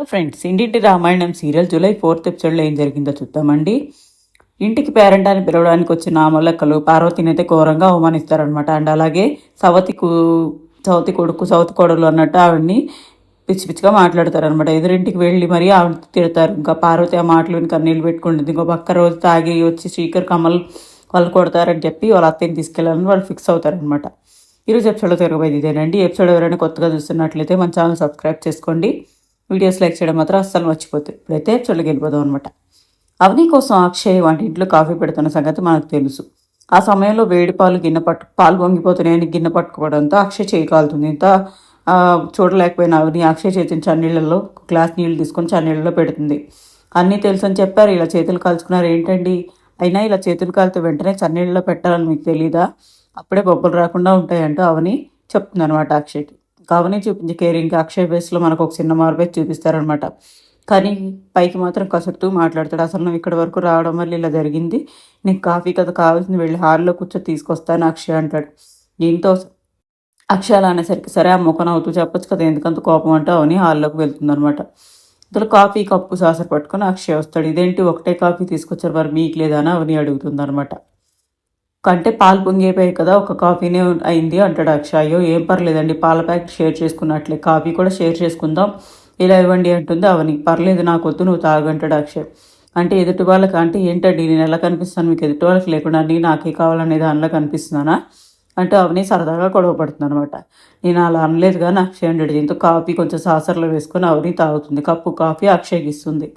Friends ఇంటింటి Ramayanam serial July fourth ఎపిసోడ్లో ఏం జరిగిందో చూద్దామండి. ఇంటికి పేరెంట్ అని పిలవడానికి వచ్చిన ఆమలక్కలు పార్వతిని అయితే ఘోరంగా అవమానిస్తారనమాట అండ్ అలాగే సవతికు సవతి కొడుకు సవతి కొడలు అన్నట్టు ఆవిడ్ని పిచ్చి పిచ్చిగా మాట్లాడతారనమాట ఎదురింటికి వెళ్ళి మరీ ఆవిడ తిడతారు. ఇంకా పార్వతి ఆ మాటలు వెనుక నీళ్ళు పెట్టుకుంటుంది. ఇంకో పక్క రోజు తాగి వచ్చి శ్రీకర్ కమల్ వాళ్ళు కొడతారని చెప్పి వాళ్ళ అత్తయ్యని తీసుకెళ్ళాలని వాళ్ళు ఫిక్స్ అవుతారనమాట ఈరోజు ఎపిసోడ్లో తిరగబోయేది ఇదేనండి. ఎపిసోడ్ ఎవరైనా కొత్తగా చూస్తున్నట్లయితే మన ఛానల్ సబ్స్క్రైబ్ చేసుకోండి. వీడియోస్ లైక్ చేయడం మాత్రం అస్సలు మర్చిపోతుంది ఇప్పుడైతే చొల్లకి వెళ్ళిపోదాం అనమాట అవని కోసం అక్షయ్ వంటింట్లో కాఫీ పెడుతున్న సంగతి మనకు తెలుసు. ఆ సమయంలో వేడి పాలు గిన్నె పట్టు పాలు పొంగిపోతున్నాయని గిన్నె పట్టుకోవడంతో అక్షయ్ చేయి కాలుతుంది. ఇంత చూడలేకపోయినా చూడలేకపోయిన అవని అక్షయ్ చేతిని చన్నీళ్ళలో గ్లాస్ నీళ్ళు తీసుకొని చన్నీళ్ళలో పెడుతుంది. అన్నీ తెలుసు అని చెప్పారు. ఇలా చేతులు కాల్చుకున్నారు. ఏంటండి? అయినా ఇలా చేతులు కాలితే వెంటనే చన్నీళ్ళలో పెట్టాలని మీకు తెలీదా? అప్పుడే బొబ్బలు రాకుండా ఉంటాయంటూ అవని చెప్తుంది అనమాట అక్షయ్కి. కావని చూపించే కేరింగ్కి అక్షయ్ బేస్లో మనకు ఒక చిన్న మార్పేసి చూపిస్తారనమాట కానీ పైకి మాత్రం కసురుతూ మాట్లాడతాడు. అసలు నువ్వు ఇక్కడ వరకు రావడం వల్ల ఇలా జరిగింది. నీకు కాఫీ కదా కావాల్సింది వెళ్ళి హాల్లో కూర్చో తీసుకొస్తాను అక్షయ్ అంటాడు. దీంతో అక్షయ్ అలా అనేసరికి సరే ఆ ముఖం అవుతూ చెప్పొచ్చు కదా ఎందుకంత కోపం అంటే అవని హాల్లోకి వెళ్తుందనమాట ఇందులో కాఫీ కప్పు సాసర పట్టుకొని అక్షయ్ వస్తాడు. ఇదేంటి ఒకటే కాఫీ తీసుకొచ్చారు మరి మీకు లేదా? అని అవని అడుగుతుందనమాట అంటే కంటే పాలు పొంగిపోయాయి కదా ఒక కాఫీనే అయింది అంటాడు అక్షయ్. అయ్యో ఏం పర్లేదండి పాల ప్యాకెట్ షేర్ చేసుకున్నట్లే కాఫీ కూడా షేర్ చేసుకుందాం. ఇలా ఇవ్వండి అంటుంది అవని. పర్లేదు నాకు వద్దు నువ్వు తాగంటాడు అక్షయ్. అంటే ఎదుటి వాళ్ళకి అంటే ఏంటండి నేను ఎలా కనిపిస్తాను? మీకు ఎదుటి వాళ్ళకి లేకుండా నీ నాకే కావాలనే దానిలో కనిపిస్తున్నానా? అంటే అవని సరదాగా గొడవ పడుతుంది అనమాట. నేను అలా అనలేదు కానీ అక్షయ్ అంటాడు దీంతో కాఫీ కొంచెం సాసర్లో వేసుకొని అవని తాగుతుంది. కప్పు కాఫీ అక్షయ్కి ఇస్తుంది.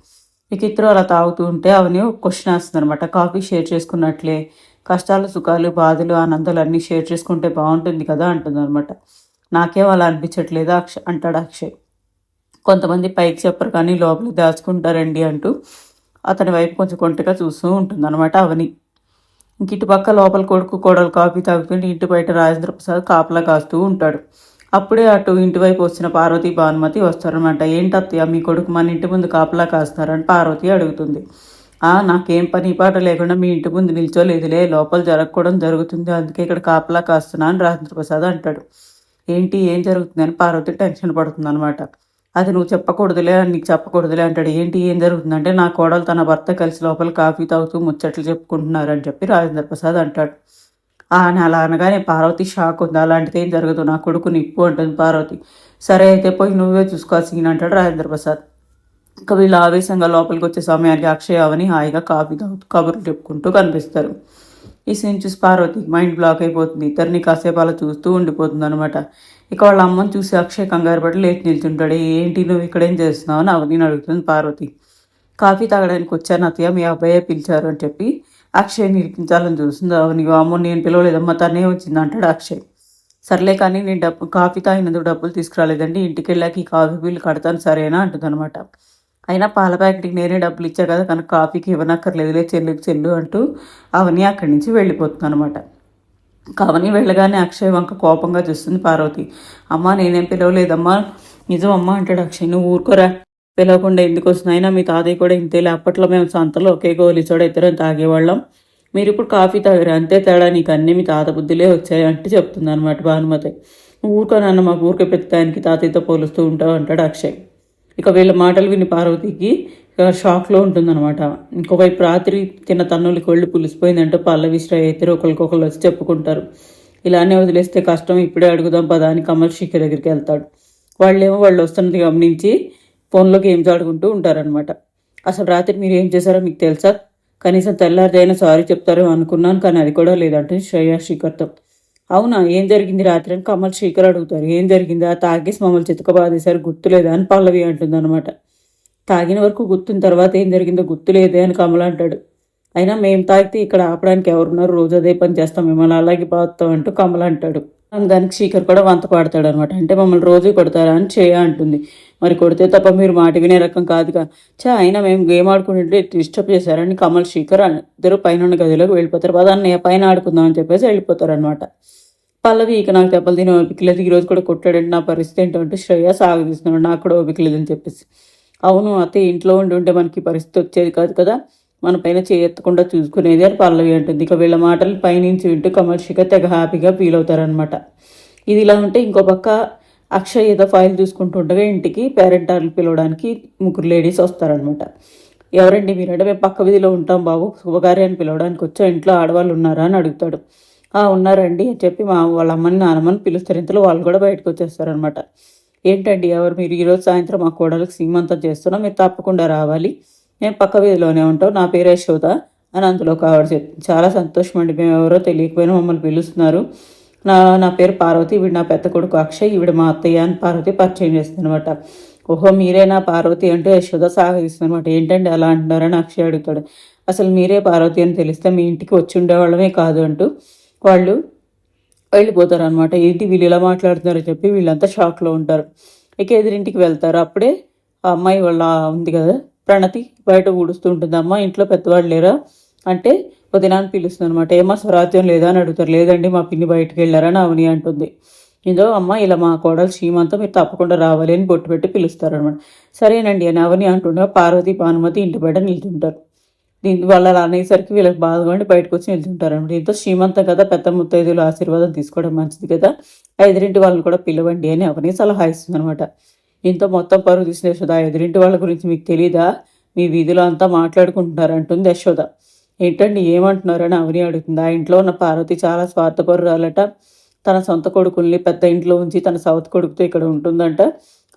ఇక ఇద్దరు అలా తాగుతూ ఉంటే అవని క్వశ్చన్ వేస్తుంది అనమాట. కాఫీ షేర్ చేసుకున్నట్లే కష్టాలు సుఖాలు బాధలు ఆనందాలు అన్నీ షేర్ చేసుకుంటే బాగుంటుంది కదా అంటుంది అనమాట నాకేం అలా అనిపించట్లేదు అక్ష అంటాడు అక్షయ్. కొంతమంది పైకి చెప్పరు కానీ లోపల దాచుకుంటారండి అంటూ అతని వైపు కొంచెం కొంటగా చూస్తూ ఉంటుంది అనమాట అవని. ఇంక ఇటు పక్క లోపల కొడుకు కోడలు కాఫీ తాగుతుంటే ఇంటి బయట రాజేంద్ర ప్రసాద్ కాపలా కాస్తూ ఉంటాడు. అప్పుడే అటు ఇంటి వైపు వచ్చిన పార్వతి భానుమతి వస్తారనమాట ఏంటత్తయ్య మీ కొడుకు మన ఇంటి ముందు కాపలా కాస్తారని పార్వతి అడుగుతుంది. నాకేం పని పాట లేకుండా మీ ఇంటి ముందు నిల్చోలేదులే లోపల జరగకూడదు జరుగుతుంది. అందుకే ఇక్కడ కాపలా కాస్తున్నా అని రాజేంద్ర ప్రసాద్ అంటాడు. ఏంటి ఏం జరుగుతుందని పార్వతి టెన్షన్ పడుతుంది అనమాట అది నువ్వు చెప్పకూడదులే అని నీకు చెప్పకూడదులే అంటాడు. ఏంటి ఏం జరుగుతుందంటే నా కోడలు తన భర్త కలిసి లోపల కాఫీ తాగుతూ ముచ్చట్లు చెప్పుకుంటున్నారు అని చెప్పి రాజేంద్ర ప్రసాద్ అంటాడు. ఆ అలా అనగానే పార్వతి షాక్ ఉంది. అలాంటిది ఏం జరగదు. నా కొడుకు నిప్పు అంటుంది పార్వతి. సరే అయితే పోయి నువ్వే చూసుకోవాల్సింది అంటాడు రాజేంద్ర ప్రసాద్ ఇంకా వీళ్ళు ఆవేశంగా లోపలికి వచ్చే సమయానికి అక్షయ్ అవని హాయిగా కాఫీ తాగుతూ కబుర్లు చెప్పుకుంటూ కనిపిస్తారు. ఈ సీన్ చూసి పార్వతి మైండ్ బ్లాక్ అయిపోతుంది. ఇద్దరిని కాసేపు అలా చూస్తూ ఉండిపోతుంది అనమాట ఇక వాళ్ళ అమ్మని చూసి అక్షయ్ కంగారు పడి లేచి నిల్చుంటాడు. ఏంటి నువ్వు ఇక్కడ ఏం చేస్తున్నావు? అని అవని అడుగుతుంది పార్వతి. కాఫీ తాగడానికి వచ్చాను అత్తయ్య. మీ అబ్బాయే పిలిచారు అని చెప్పి అక్షయ్ నిరిపించాలని చూస్తుంది. అవని అమ్మో నేను పిలవలేదమ్మా. తనే వచ్చింది అంటాడు అక్షయ్. సర్లే కానీ నేను డబ్బు కాఫీ తాగినందుకు డబ్బులు తీసుకురాలేదండి. ఇంటికి వెళ్ళాక ఈ కాఫీ బిల్లు కడతాను. సరేనా? అంటుంది అనమాట అయినా పాల ప్యాకెట్కి నేనే డబ్బులు ఇచ్చా కదా కనుక కాఫీకి ఇవ్వనక్కర్లేదులే చెల్లుకి చెల్లు అంటూ అవని అక్కడి నుంచి వెళ్ళిపోతుంది అనమాట కవని వెళ్ళగానే అక్షయ్ వంక కోపంగా చూస్తుంది పార్వతి. అమ్మా నేనేం పిలవలేదమ్మా. నిజం అమ్మా అంటాడు అక్షయ్. నువ్వు ఊరుకోరా. పిలవకుండా ఎందుకు వస్తుంది అయినా మీ తాతయ్య కూడా ఇంతేలే. అప్పట్లో మేము సంతలో ఒకే గోలి చోడ ఇద్దరం తాగేవాళ్ళం. మీరు ఇప్పుడు కాఫీ తాగారు? అంతే తేడా. నీకు అన్నీ మీ తాత బుద్ధులే వచ్చాయి అంటే చెప్తుంది అనమాట భానుమతి ఊరుకోనన్న మాకు ఊరికే పెద్దదానికి తాతయ్యతో పోలుస్తూ ఉంటావు అంటాడు అక్షయ్. ఇక వీళ్ళ మాటలు విని పార్వతికి షాక్లో ఉంటుందన్నమాట. ఇంకోవైపు రాత్రి తిన్న తన్నులకి వెళ్ళి పులిసిపోయిందంటే పల్లవి శ్రయ ఇద్దరు ఒకరికొకరు వచ్చి చెప్పుకుంటారు. ఇలానే వదిలేస్తే కష్టం ఇప్పుడే అడుగుదాం పదా అని కమల్ శిఖర్ దగ్గరికి వెళ్తాడు. వాళ్ళేమో వాళ్ళు వస్తున్నది గమనించి ఫోన్లో గేమ్స్ ఆడుకుంటూ ఉంటారనమాట అసలు రాత్రి మీరు ఏం చేశారో మీకు తెలుసా? కనీసం తెల్లారిదైనా సారీ చెప్తారో అనుకున్నాను కానీ అది కూడా లేదంటే శ్రేయ శిఖర్తో అవునా? ఏం జరిగింది? రాత్రి అని కమల్ శేఖర్ అడుగుతారు. ఏం జరిగింది? ఆ తాగేసి మమ్మల్ని చితకబాదేశారు గుర్తులేదా అని పల్లవి అంటుందన్నమాట. తాగిన వరకు గుర్తున్న తర్వాత ఏం జరిగిందో గుర్తులేదే అని కమల్ అంటాడు. అయినా మేము తాగితే ఇక్కడ ఆపడానికి ఎవరున్నారు? రోజు అదే పని చేస్తాం. మిమ్మల్ని అలాగే పాతాం అంటూ కమల్ అంటాడు. దానికి శీకర్ కూడా వంత పాడతాడు అనమాట అంటే మమ్మల్ని రోజు కొడతారా అని చేయ అంటుంది. మరి కొడితే తప్ప మీరు మాట వినే రకం కాదుగా. చా అయినా మేము గేమ్ ఆడుకుంటుంటే డిస్టర్బ్ చేశారని కమల్ శీకర్ ఇద్దరు పైన ఉన్న గదిలోకి వెళ్ళిపోతారు. పదాన్ని పైన ఆడుకుందాం అని చెప్పేసి వెళ్ళిపోతారు అనమాట పల్లవి ఇక నాకు దెబ్బలు తినే ఓపిక లేదు. కూడా కొట్టాడంటే నా పరిస్థితి ఏంటంటే శ్రేయ సాగదీస్తున్నాడు. నాకు కూడా ఓపిక లేదని చెప్పేసి. అవును అత్తయ్య ఇంట్లో ఉండి ఉంటే మనకి పరిస్థితి వచ్చేది కాదు కదా. మన పైన చేయెత్తకుండా చూసుకునేది అని పల్లవి అంటుంది. ఇక వీళ్ళ మాటలు పైనుంచి వింటూ కమర్షియల్గా తెగ హ్యాపీగా ఫీల్ అవుతారనమాట ఇది ఇలా ఉంటే ఇంకో పక్క అక్షయ్ ఏదో ఫైల్ చూసుకుంటుండగా ఇంటికి పేరెంట్ పిలవడానికి ముగ్గురు లేడీస్ వస్తారనమాట ఎవరండి మీరంటే? మేము పక్క వీధిలో ఉంటాం బాబు. శుభకార్యాన్ని పిలవడానికి వచ్చా? ఇంట్లో ఆడవాళ్ళు ఉన్నారా అని అడుగుతాడు. ఉన్నారండి అని చెప్పి మా వాళ్ళ అమ్మని నాన్నమ్మని పిలుస్తారు. ఇంతలో వాళ్ళు కూడా బయటకు వచ్చేస్తారనమాట ఏంటండి ఎవరు మీరు? ఈరోజు సాయంత్రం మా కోడలకు సీమంతం చేస్తున్నాం. మీరు తప్పకుండా రావాలి. మేము పక్క వీధిలోనే ఉంటాం. నా పేరు యశోద అని అందులో ఒక ఆవిడ చాలా సంతోషం అండి మేము ఎవరో తెలియకపోయినా మమ్మల్ని పిలుస్తున్నారు. నా నా పేరు పార్వతి. ఈవిడ నా పెద్ద కొడుకు అక్షయ్. ఈవిడ మా అత్తయ్య అని పార్వతి పరిచయం చేస్తుంది అనమాట ఓహో మీరేనా పార్వతి అంటే యశోద సాగదీస్తుంది అనమాట ఏంటండి అలా అంటున్నారని అక్షయ్ అడుగుతాడు. అసలు మీరే పార్వతి అని తెలిస్తే మీ ఇంటికి వచ్చి ఉండేవాళ్ళమే కాదు అంటూ వాళ్ళు వెళ్ళిపోతారు అనమాట ఏంటి వీళ్ళు ఇలా మాట్లాడుతున్నారో చెప్పి వీళ్ళంతా షాక్లో ఉంటారు. ఇక ఎదురింటికి వెళ్తారు. అప్పుడే ఆ అమ్మాయి వాళ్ళ ఉంది కదా ప్రణతి బయట ఊడుస్తూ ఉంటుంది. అమ్మ ఇంట్లో పెద్దవాళ్ళు లేరా? అంటే వదినాన్ని పిలుస్తుంది అనమాట ఏమా స్వరాజ్యం లేదా అని అడుగుతారు. లేదండి మా పిన్ని బయటకు వెళ్ళారని అవని అంటుంది. ఇందులో అమ్మ ఇలా మా కోడలు సీమంతా మీరు తప్పకుండా రావాలి అని బొట్టు పెట్టి పిలుస్తారనమాట సరేనండి అని అవని అంటుండగా పార్వతి భానుమతి ఇంటి బయట నిల్చుంటారు. దీని వల్ల అనేసరికి వీళ్ళకి బాధపడి బయటకు వచ్చి నిల్చుంటారు దీంతో శ్రీమంతం కదా పెద్ద ముత్తైదులు ఆశీర్వాదం తీసుకోవడం మంచిది కదా. ఐదురింటి ఎదురింటి వాళ్ళని కూడా పిలవండి అని అవని సలహా ఇస్తుంది అనమాట దీంతో మొత్తం పరుగు తీసిన యశోద ఎదురింటి వాళ్ళ గురించి మీకు తెలీదా? మీ వీధిలో అంతా మాట్లాడుకుంటున్నారు అంటుంది యశోద. ఏంటండి ఏమంటున్నారని అవని అడుగుతుంది. ఆ ఇంట్లో ఉన్న పార్వతి చాలా స్వార్థపరురాలట. తన సొంత కొడుకుల్ని పెద్ద ఇంట్లో ఉంచి తన సౌత్ కొడుకుతో ఇక్కడ ఉంటుందంట.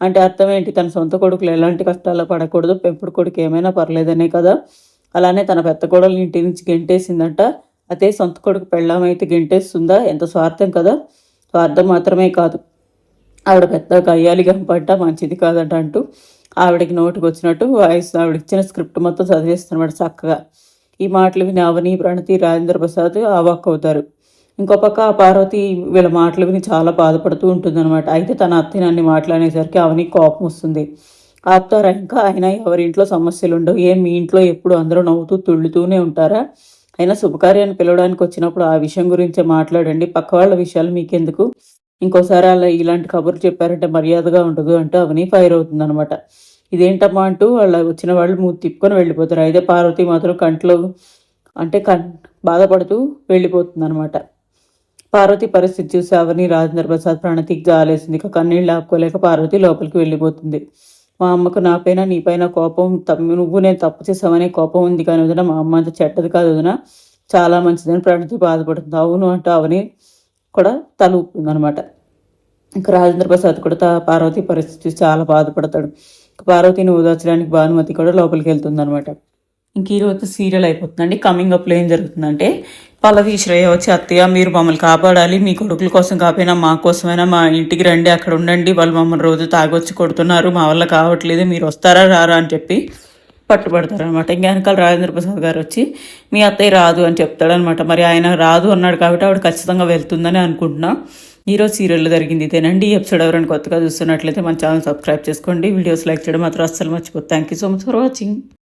అంటే అర్థం ఏంటి? తన సొంత కొడుకులు ఎలాంటి కష్టాల్లో పడకూడదు పెంపుడు కొడుకు ఏమైనా పర్లేదనే కదా. అలానే తన పెద్ద కోడలు ఇంటి నుంచి గెంటేసిందంట. అదే సొంత కొడుకు పెళ్ళామైతే గెంటేస్తుందా? ఎంత స్వార్థం కదా? స్వార్థం మాత్రమే కాదు. ఆవిడ పెద్ద కయ్యాలి గంపంట మంచిది కాదంట అంటూ ఆవిడకి నోటికి వచ్చినట్టు వాయిస్ ఆవిడ ఇచ్చిన స్క్రిప్ట్ మొత్తం చదివేస్తున్నమాట చక్కగా. ఈ మాటలు విని అవని ప్రణతి రాజేంద్ర ప్రసాద్ అవాక్ అవుతారు. ఇంకో పక్క ఆ పార్వతి వీళ్ళ మాటలు విని చాలా బాధపడుతూ ఉంటుందన్నమాట. అయితే తన అత్తని అన్ని మాట్లాడేసరికి అవని కోపం వస్తుంది. ఆపుతారా? ఇంకా అయినా ఎవరింట్లో సమస్యలు ఉండవు ఏం మీ ఇంట్లో ఎప్పుడు అందరూ నవ్వుతూ తుళ్ళుతూనే ఉంటారా? అయినా శుభకార్యాన్ని పిలవడానికి వచ్చినప్పుడు ఆ విషయం గురించే మాట్లాడండి. పక్క వాళ్ళ విషయాలు మీకెందుకు? ఇంకోసారి అలా ఇలాంటి కబుర్లు చెప్పారంటే మర్యాదగా ఉండదు అంటూ అవని ఫైర్ అవుతుంది అనమాట ఇదేంటమ్మా అంటూ వాళ్ళ వచ్చిన వాళ్ళు మూతి తిప్పుకొని వెళ్ళిపోతారు. అయితే పార్వతి మాత్రం కంట్లో అంటే కన్ బాధపడుతూ వెళ్ళిపోతుంది అనమాట పార్వతి పరిస్థితి చూసి అవని రాజేంద్ర ప్రసాద్ ప్రణతికి జాలేసింది. ఇక కన్నీళ్ళు ఆపుకోలేక పార్వతి లోపలికి వెళ్ళిపోతుంది. మా అమ్మకు నాపైన నీపైన కోపం తమ్మి నువ్వు నేను తప్పు చేసావనే కోపం ఉంది కానీ వదిన మా అమ్మ అంత చెడ్డది కాదు వదిన. చాలా మంచిదని ప్రణతి బాధపడుతుంది. అవును అంటూ అవని కూడా తల ఊపుతుంది అనమాట ఇంకా రాజేంద్ర ప్రసాద్ కూడా పార్వతి పరిస్థితి చూసి చాలా బాధపడతాడు. పార్వతిని ఓదార్చడానికి భానుమతి కూడా లోపలికి వెళ్తుంది అనమాట ఇంక ఈరోజు సీరియల్ అయిపోతుందండి. కమింగ్ అప్లో ఏం జరుగుతుందంటే పల్లవి శ్రేయ వచ్చి అత్తయ్య మీరు మమ్మల్ని కాపాడాలి. మీ కొడుకుల కోసం కాపోయినా మా కోసమైనా మా ఇంటికి రండి అక్కడ ఉండండి. వాళ్ళు మమ్మల్ని రోజు తాగొచ్చి కొడుతున్నారు. మా వల్ల కావట్లేదు. మీరు వస్తారా రారా? అని చెప్పి పట్టుబడతారు అనమాట ఇంకా వెనకాల రాజేంద్ర ప్రసాద్ గారు వచ్చి మీ అత్తయ్య రాదు అని చెప్తాడనమాట. మరి ఆయన రాదు అన్నాడు కాబట్టి ఆవిడ ఖచ్చితంగా వెళ్తుందని అనుకుంటున్నాను ఈరోజు సీరియల్లో జరిగింది ఇదేనండి. ఈ ఎపిసోడ్ ఎవరైనా కొత్తగా చూస్తున్నట్లయితే మన ఛానల్ సబ్స్క్రైబ్ చేసుకోండి. వీడియోస్ లైక్ చేయడం మాత్రం అస్సలు మర్చిపోతుంది thank you so much for watching